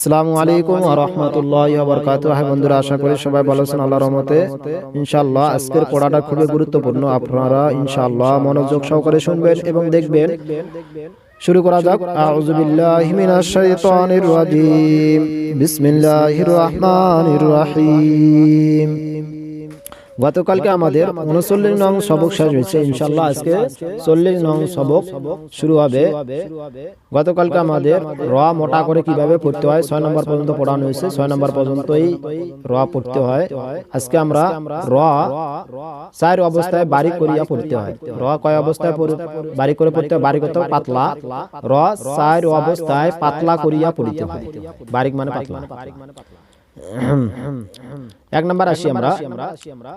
আসসালামু আলাইকুম ওয়া রাহমাতুল্লাহি ওয়া বারাকাতুহু হ্যাঁ বন্ধুরা আশা করি সবাই ভালো আছেন আল্লাহর রহমতে। ইনশাআল্লাহ আজকের পড়াটা খুবই গুরুত্বপূর্ণ। আপনারা ইনশাআল্লাহ মনোযোগ সহকারে শুনবেন এবং দেখবেন। শুরু করা যাক। আউযু বিল্লাহি মিনাশ শাইতানির রাজিম। বিসমিল্লাহির রহমানির রহিম। গতকালকে আমাদের উনচল্লিশ নং সবক শেষ হয়েছে ইনশাল্লাহ আজকে চল্লিশ নং সবক শুরু হবে। গতকালকে আমাদের র মোটা করে কীভাবে পড়তে হয় ছয় নম্বর পর্যন্ত পড়ানো হয়েছে ছয় নম্বর পর্যন্তই র পড়তে হয়। আজকে আমরা র চার অবস্থায় বাড়ি করিয়া পড়তে হয়। র কয় অবস্থায় বাড়ি করে পড়তে হয়? বাড়ি করতে পাতলা র চার অবস্থায় পাতলা করিয়া পড়িতে হয়। বারিক মানে পাতলা। এক নাম্বার আসি আমরা।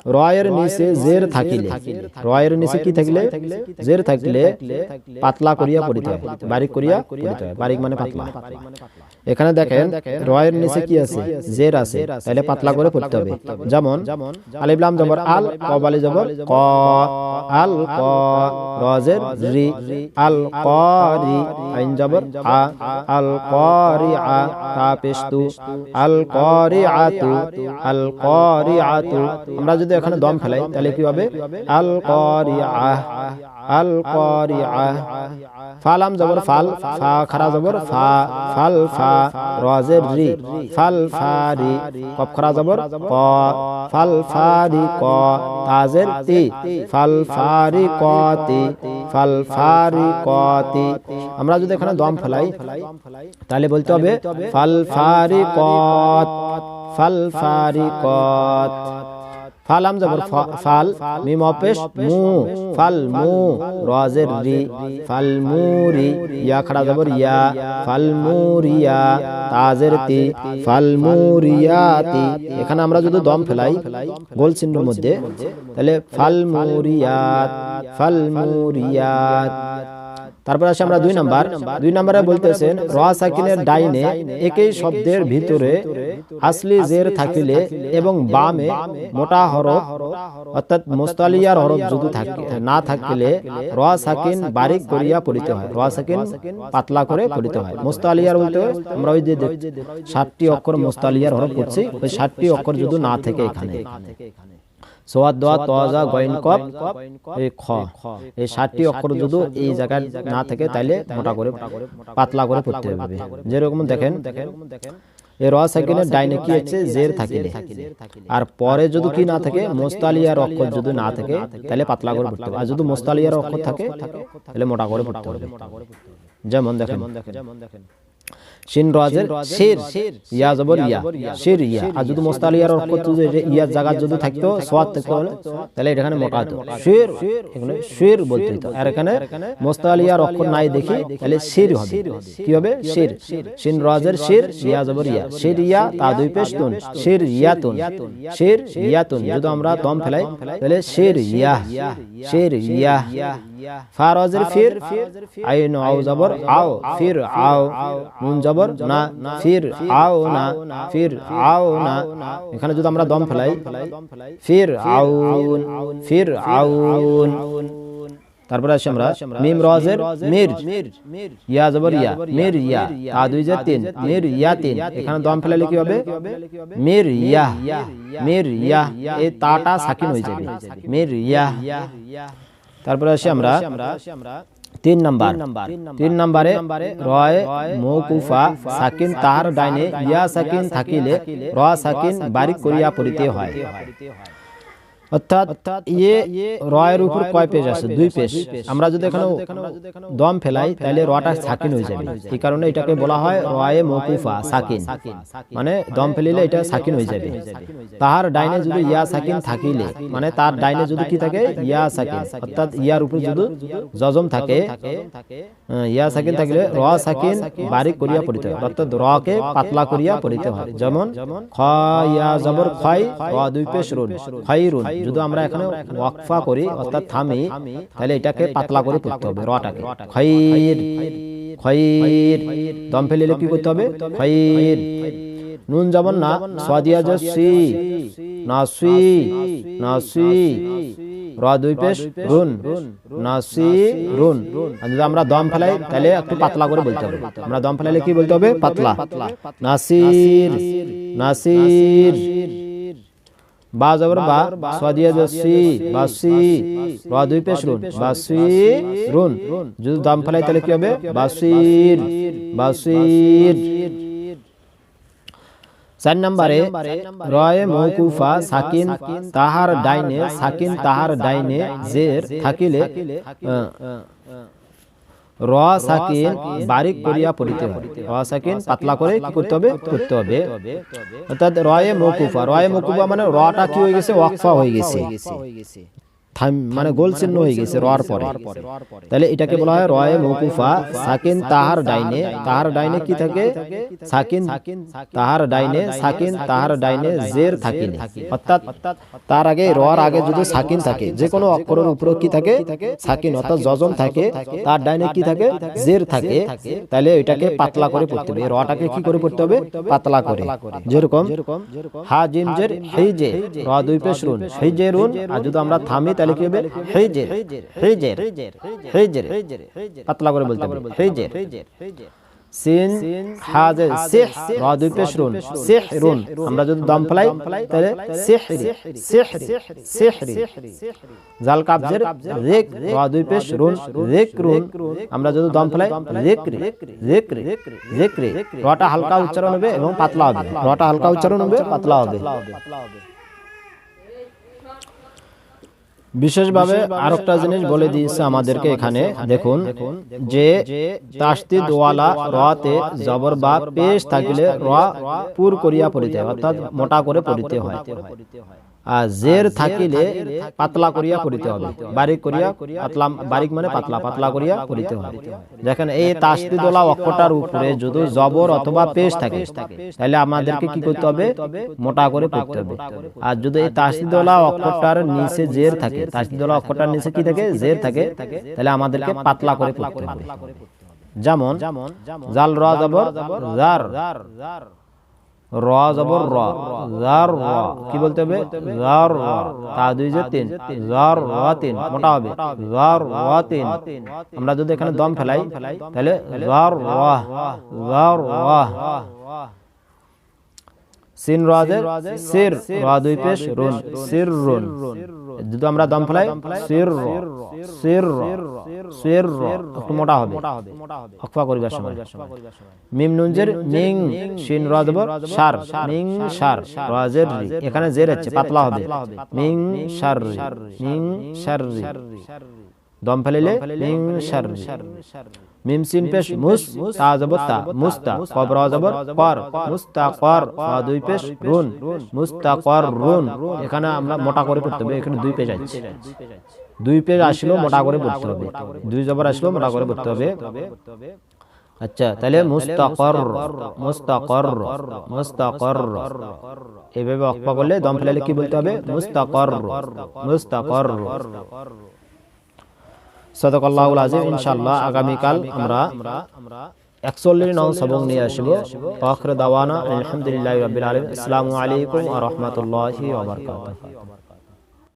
রয়ের নিচে জের থাকিলে। রয়ের নিচে কি থাকলে? জের থাকলে পাতলা করিয়া পড়িতে হয়। বারিক করিয়া পড়িতে হয়। বারিক মানে পাতলা। এখানে দেখেন রয়ের নিচে কি আছে? জের আছে। তাহলে পাতলা করে পড়তে হবে। যেমন আলিফলাম জবর আল কবালি জবর ক আল ক রজের রি আল করি আইন জবর আ আল করি আ তা পেস্তু আল করি আতু আল করি আতু আমরা যদি এখানে দম ফেলাই তাহলে কি হবে? আল করি আহ আল করি আহ ফালাম জবর ফাল ফা খারা জবর ফা ফাল ফা রি ফাল ফারি খারা জবর, ক ফাল ফারি ক, তাজের তি ফাল ফারি ফাল ফারি আমরা যদি এখানে দম ফেলাই, তাহলে বলতে হবে ফাল ফারি কত ফাল ফারি কত ফালাম জবর, ফা- ফাল মিম অপেশ, মু, ফাল মু, রজের রি, ফাল মুরি ইয়া খড়া জবর, ইয়া, ফাল মুরিয়া তাজের তি, ফাল মুরিয়াতি এখানে আমরা যদি দম ফেলাই, গোল চিহ্নের মধ্যে, তাহলে ফাল মুরিয়াত ফাল মুরিয়াত তারপর আসে আমরা দুই নাম্বার। দুই নাম্বারে। বলতেছেন র সাকিনের ডাইনে একই শব্দের ভিতরে আসলি জের থাকিলে এবং বামে মোটা হরফ অর্থাৎ মোস্তালিয়ার হরফ যদি না থাকিলে র সাকিন বারিক করিয়া পড়িতে হয়। র সাকিন পাতলা করে পড়িতে হয়। মোস্তালিয়ার বলতে আমরা ওই যে ষাটটি অক্ষর মোস্তালিয়ার হরফ করছি ওই ষাটটি অক্ষর যদি না থাকে এখানে। সোয়াদ দোয়া তজা গয়েন কপ এই খ। এই ষাটটি অক্ষর যদি এই জায়গায় না থাকে তাইলে মোটা করে পাতলা করে পড়তে হবে। যেরকম দেখেন এই র সাইকেলের ডাইনে কি হচ্ছে জের থাকিলে আর পরে যদি কি না থাকে মোস্তালিয়ার অক্ষর যদি না থাকে তাহলে পাতলা করে পড়তে হবে। আর যদি মোস্তালিয়ার অক্ষর থাকে তাহলে মোটা করে পড়তে হবে। যেমন দেখেন। যেমন দেখেন। শিন রাজের শের ইয়া জবর ইয়া শের ইয়া আর যদি মোস্তালিয়ার অক্ষর যদি ইয়া জায়গা যদি থাকতো সোয়াদ থাকতো হলে, তাহলে এখানে মোটা হতো শের এখানে শের বলতে হতো আর এখানে অক্ষর নাই দেখি তাহলে শের হবে কি হবে শের শিন রাজের শের ইয়া জবর ইয়া শের ইয়া তা দুই পেশ তুন শের ইয়াতুন শের ইয়াতুন যদি আমরা দম ফেলাই তাহলে শের ইয়া শের ইয়া ফারাজের ফির আইন আও জবর আও ফির আও নুন জবর না ফির আও না ফির আও না এখানে যদি আমরা দম ফেলাই ফির আউন ফির আউন তারপরে আসি আমরা মিম রজের মির ইয়া জবর ইয়া মির ইয়া তা দুই যে তিন মির ইয়া তিন এখানে দম ফেলালে কি হবে মির ইয়া মির ইয়া এই তাটা সাকিন হয়ে যাবে মির ইয়া তারপরে আসি আমরা তিন নাম্বার। তিন নাম্বারে। রয় মৌকুফা সাকিন তার ডাইনে ইয়া সাকিন থাকিলে র সাকিন বারিক করিয়া পড়িতে হয়। অর্থাৎ ইয়ে রয়ের উপর কয় পেজ আছে? দুই পেজ। আমরা যদি এখানে দম ফেলাই তাহলে রটা সাকিন হয়ে যাবে। এই কারণে এটাকে বলা হয় রয়ে মৌকুফা সাকিন। মানে দম ফেলিলে এটা সাকিন হয়ে যাবে। তাহার ডাইনে যদি ইয়া সাকিন থাকিলে মানে তার ডাইনে যদি কি থাকে ইয়া সাকিন। অর্থাৎ ইয়ার উপর যদি জজম থাকে ইয়া সাকিন থাকলে র সাকিন বারিক করিয়া পড়িতে হয়। অর্থাৎ রকে পাতলা করিয়া পড়িতে হয়। যেমন খ ইয়া জবর খয় র দুই পেশ রুন খয়রুন যদি আমরা এখানে ওয়াকফা করি অর্থাৎ থামি তাহলে এটাকে পাতলা করে পড়তে হবে রটাকে। খয়র খয়র দম ফেলিলে কি করতে হবে? খয়র। নুন যেমন না সাদিয়া যে সি না সুই র দুই পেশ রুন নাসি রুন। যদি আমরা দম ফেলাই তাহলে একটু পাতলা করে বলতে হবে। আমরা দম ফেলাইলে কি বলতে হবে? পাতলা। নাসির। নাসির। বা জবর বা সাদিয়া জসি বাসি র দুই পেশ রুন বাসি রুন যদি দম ফেলাই তাহলে কি হবে? বাসির বাসির চার নম্বরে রয়ে মৌকুফা সাকিন তাহার ডাইনে সাকিন তাহার ডাইনে জের থাকিলে র সাকিন বারিক করিয়া পড়িতে হবে। র সাকিন পাতলা করে কি করতে হবে? করতে হবে। অর্থাৎ রয়ে মকুফা। রয়ে মকুফা মানে রটা কি হয়ে গেছে। ওয়াকফা হয়ে গেছে। মানে গোল চিহ্ন হয়ে গেছে রর পরে। তাহলে এটাকে বলা হয় রয়ে মৌকুফা সাকিন তাহার ডাইনে। তাহার ডাইনে কি থাকে? সাকিন তাহার ডাইনে সাকিন তাহার ডাইনে জের থাকিনে অর্থাৎ তার আগে রর আগে যদি সাকিন থাকে যে কোনো অক্ষরের উপরে কি থাকে? সাকিন অর্থাৎ জজম থাকে। তার ডাইনে কি থাকে? জের থাকে। তাহলে এটাকে পাতলা করে পড়তে হবে। রটাকে কি করে পড়তে হবে? পাতলা করে। যেরকম হা জিম জের হেই জে। র দুই পেশ রুন। হেই জে রুন। আর যদি আমরা থামি তাহলে কি হবে? হেই জের হেই জের পাতলা করে বলতে হবে। হেই সিন হাজে সিহ র দুই পেশ রুন। সিহ আমরা যদি দম ফেলাই, তাহলে সিহরি সিহরি সিহরি জাল কাবজের রেক র দুই পেশ রেক আমরা যদি দম ফেলাই রেকরি রেকরি রেকরি রটা হালকা উচ্চারণ হবে এবং পাতলা হবে। রটা হালকা উচ্চারণ হবে, পাতলা হবে। বিশেষভাবে আরেকটা জিনিস বলে দিয়েছে আমাদেরকে এখানে। দেখুন যে তাস্তিদ দোয়ালা রাতে জবর বা পেশ থাকিলে রা পুর করিয়া পড়িতে হয় অর্থাৎ মোটা করে পড়িতে হয়। জের থাকিলে পাতলা করিয়া পড়িতে হবে। বারিক করিয়া পাতলা বারিক মানে পাতলা পাতলা করিয়া পড়িতে হবে। দেখেন এই তাস্তিদোলা অক্ষরটার উপরে যদি জবর অথবা পেশ থাকে তাহলে আমাদেরকে কি করতে হবে? মোটা করে পড়তে হবে। আর যদি এই তাস্তিদোলা অক্ষরটার নিচে জের থাকে তাস্তিদোলা অক্ষরটার নিচে কি থাকে? জের থাকে তাহলে আমাদেরকে পাতলা করে পড়তে হবে। যেমন জাল র জবর জার র জবর র কি বলতে হবে? জার র, তা দুই যে তিন তিন, মোটা হবে। জার র তিন। আমরা যদি এখানে দম ফেলাই, তাহলে জার র সিন রাজের সির, রা দুই পেশ, রুন, সির, রুন। যদি আমরা দম ফেলাই সির সির সির একটু মোটা হবে হকফা করিবার সময়। মিম নুনজের মিং শিন র দেব সার মিং সার রাজের এখানে জের হচ্ছে পাতলা হবে মিং সার মিং সার দম ফেলিলে মিং সার রি মিম সিন পেশ মুস তা জবর তা মুস্তা কবর জবর কর। মুস্তাকর তা দুই পেশ রুন। মুস্তাকর রুন। এখানে আমরা মোটা করে পড়তে হবে। এখানে দুই পেজ আছে। দুই পেজ আসলো মোটা করে পড়তে হবে। দুই জবর আসলো মোটা করে পড়তে হবে। আচ্ছা তাহলে মুস্তাকর মুস্তাকর মুস্তাকর এইভাবে অক্পা করলে দম ফেলালে কি বলতে হবে? মুস্তাকর মুস্তাকর সদকাল্লাহুল আজিম ইনশাআল্লাহ আগামীকাল আমরা একচল্লিশ নং সবং নিয়ে আসব আখর দাওয়ানা আলহামদুলিল্লাহ রাব্বিল আলামিন আসসালামু আলাইকুম ওয়া রাহমাতুল্লাহি ওয়া বারাকাতুহু